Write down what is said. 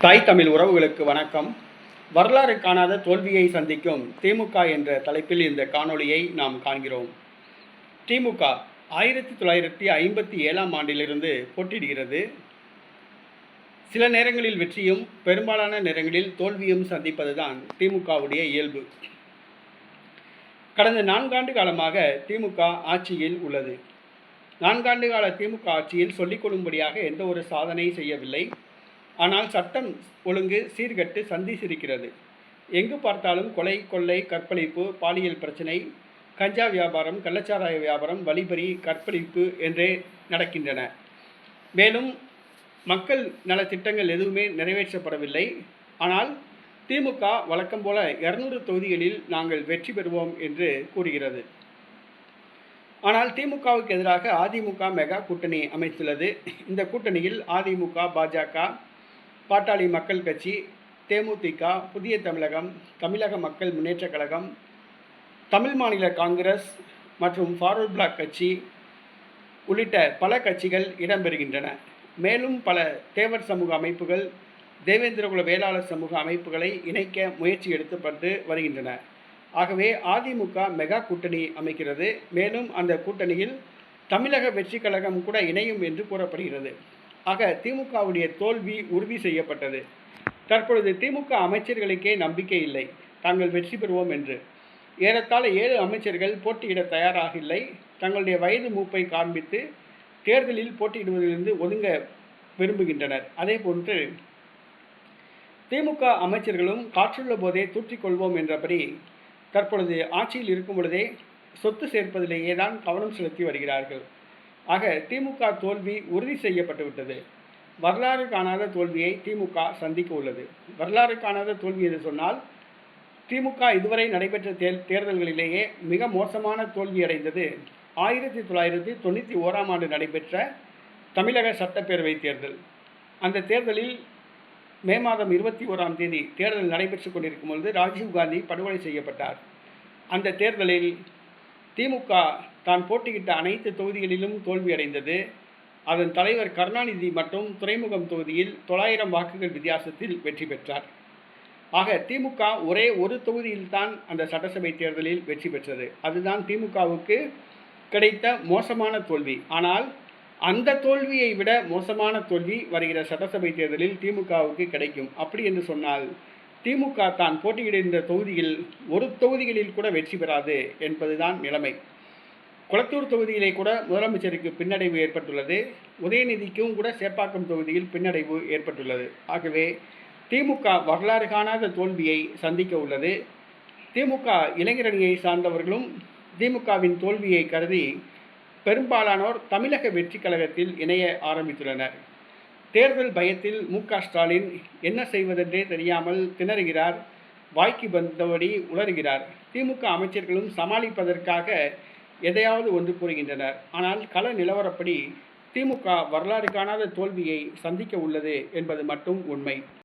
தாய் தமிழ் உறவுகளுக்கு வணக்கம். வரலாறு காணாத தோல்வியை சந்திக்கும் திமுக என்ற தலைப்பில் இந்த காணொளியை நாம் காண்கிறோம். திமுக ஆயிரத்தி தொள்ளாயிரத்தி ஐம்பத்தி ஏழாம் ஆண்டிலிருந்து போட்டியிடுகிறது. சில நேரங்களில் வெற்றியும் பெரும்பாலான நேரங்களில் தோல்வியும் சந்திப்பதுதான் திமுகவுடைய இயல்பு. கடந்த நான்காண்டு காலமாக திமுக ஆட்சியில் உள்ளது. நான்காண்டு கால திமுக ஆட்சியில் சொல்லிக் கொள்ளும்படியாக எந்த ஒரு சாதனை செய்யவில்லை. ஆனால் சட்டம் ஒழுங்கு சீர்கட்டு சந்தி சிரிக்கிறது எங்கு பார்த்தாலும் கொலை கொள்ளை கற்பழிப்பு பாலியல் பிரச்சனை கஞ்சா வியாபாரம் கள்ளச்சாராய வியாபாரம் வழிபறி கற்பழிப்பு என்றே நடக்கின்றன. மேலும் மக்கள் நலத்திட்டங்கள் எதுவுமே நிறைவேற்றப்படவில்லை. ஆனால் திமுக வழக்கம் போல இருநூறு தொகுதிகளில் நாங்கள் வெற்றி பெறுவோம் என்று கூறுகிறது. ஆனால் திமுகவுக்கு எதிராக அதிமுக மெகா கூட்டணி அமைத்துள்ளது. இந்த கூட்டணியில் அதிமுக பாஜக பாட்டாளி மக்கள் கட்சி தேமுதிக புதிய தமிழகம் தமிழக மக்கள் முன்னேற்றக் கழகம் தமிழ் மாநில காங்கிரஸ் மற்றும் ஃபார்வர்ட் பிளாக் கட்சி உள்ளிட்ட பல கட்சிகள் இடம்பெறுகின்றன. மேலும் பல தேவர் சமூக அமைப்புகள் தேவேந்திரகுல வேளாளர் சமூக அமைப்புகளை இணைக்க முயற்சி எடுக்கப்பட்டு வருகின்றன. ஆகவே அதிமுக மெகா கூட்டணி அமைக்கிறது. மேலும் அந்த கூட்டணியில் தமிழக வெற்றி கழகம் கூட இணையும் என்று கூறப்படுகிறது. ஆக திமுகவுடைய தோல்வி உறுதி செய்யப்பட்டது. தற்பொழுது திமுக அமைச்சர்களுக்கே நம்பிக்கை இல்லை. தாங்கள் வெற்றி பெறுவோம் என்று. ஏறத்தாழ ஏழு அமைச்சர்கள் போட்டியிட தயாராக இல்லை. தங்களுடைய வயது மூப்பை காண்பித்து தேர்தலில் போட்டியிடுவதிலிருந்து ஒதுங்க விரும்புகின்றனர். அதே போன்று திமுக அமைச்சர்களும் காற்றுள்ள போதே தூற்றிக்கொள்வோம் என்றபடி தற்பொழுது ஆட்சியில் இருக்கும் பொழுதே சொத்து சேர்ப்பதிலேயே தான் கவனம் செலுத்தி வருகிறார்கள். ஆக திமுக தோல்வி உறுதி செய்யப்பட்டுவிட்டது வரலாறு காணாத தோல்வியை திமுக சந்திக்க உள்ளது. வரலாறு காணாத தோல்வி என்று சொன்னால் திமுக இதுவரை நடைபெற்ற தேர் தேர்தல்களிலேயே மிக மோசமான தோல்வி அடைந்தது. ஆயிரத்தி தொள்ளாயிரத்தி தொண்ணூற்றி ஓராம் ஆண்டு நடைபெற்ற தமிழக சட்டப்பேரவை தேர்தல். அந்த தேர்தலில் மே மாதம் இருபத்தி ஓராம் தேதி தேர்தல் நடைபெற்று கொண்டிருக்கும் பொழுது ராஜீவ்காந்தி படுகொலை செய்யப்பட்டார். அந்த தேர்தலில் திமுக தான் போட்டியிட்ட அனைத்து தொகுதிகளிலும் தோல்வியடைந்தது அதன் தலைவர் கருணாநிதி மற்றும் துறைமுகம் தொகுதியில் தொள்ளாயிரம் வாக்குகள் வித்தியாசத்தில் வெற்றி பெற்றார். ஆக திமுக ஒரே ஒரு தொகுதியில்தான் அந்த சட்டசபை தேர்தலில் வெற்றி பெற்றது. அதுதான் திமுகவுக்கு கிடைத்த மோசமான தோல்வி. ஆனால் அந்த தோல்வியை விட மோசமான தோல்வி வருகிற சட்டசபை தேர்தலில் திமுகவுக்கு கிடைக்கும். அப்படி என்று சொன்னால் திமுக தான் போட்டியிடுகின்ற தொகுதியில் ஒரு தொகுதிகளில் கூட வெற்றி பெறாது என்பதுதான் நிலைமை. குளத்தூர் தொகுதியிலே கூட முதலமைச்சருக்கு பின்னடைவு ஏற்பட்டுள்ளது. உதயநிதிக்கும் கூட சேப்பாக்கம் தொகுதியில் பின்னடைவு ஏற்பட்டுள்ளது. ஆகவே திமுக வரலாறு காணாத தோல்வியை சந்திக்க உள்ளது. திமுக இளைஞரணியை சார்ந்தவர்களும் திமுகவின் தோல்வியை கருதி பெரும்பாலானோர் தமிழக வெற்றி கழகத்தில் இணைய ஆரம்பித்துள்ளனர். தேர்தல் பயத்தில் மு க ஸ்டாலின் என்ன செய்வதென்றே தெரியாமல் திணறுகிறார். வாய்க்கு வந்தபடி உளறுகிறார் திமுக அமைச்சர்களும் சமாளிப்பதற்காக எதையாவது ஒன்று கூறுகின்றனர். ஆனால் கள நிலவரப்படி திமுக வரலாறு காணாத தோல்வியை சந்திக்க உள்ளது என்பது மட்டும் உண்மை.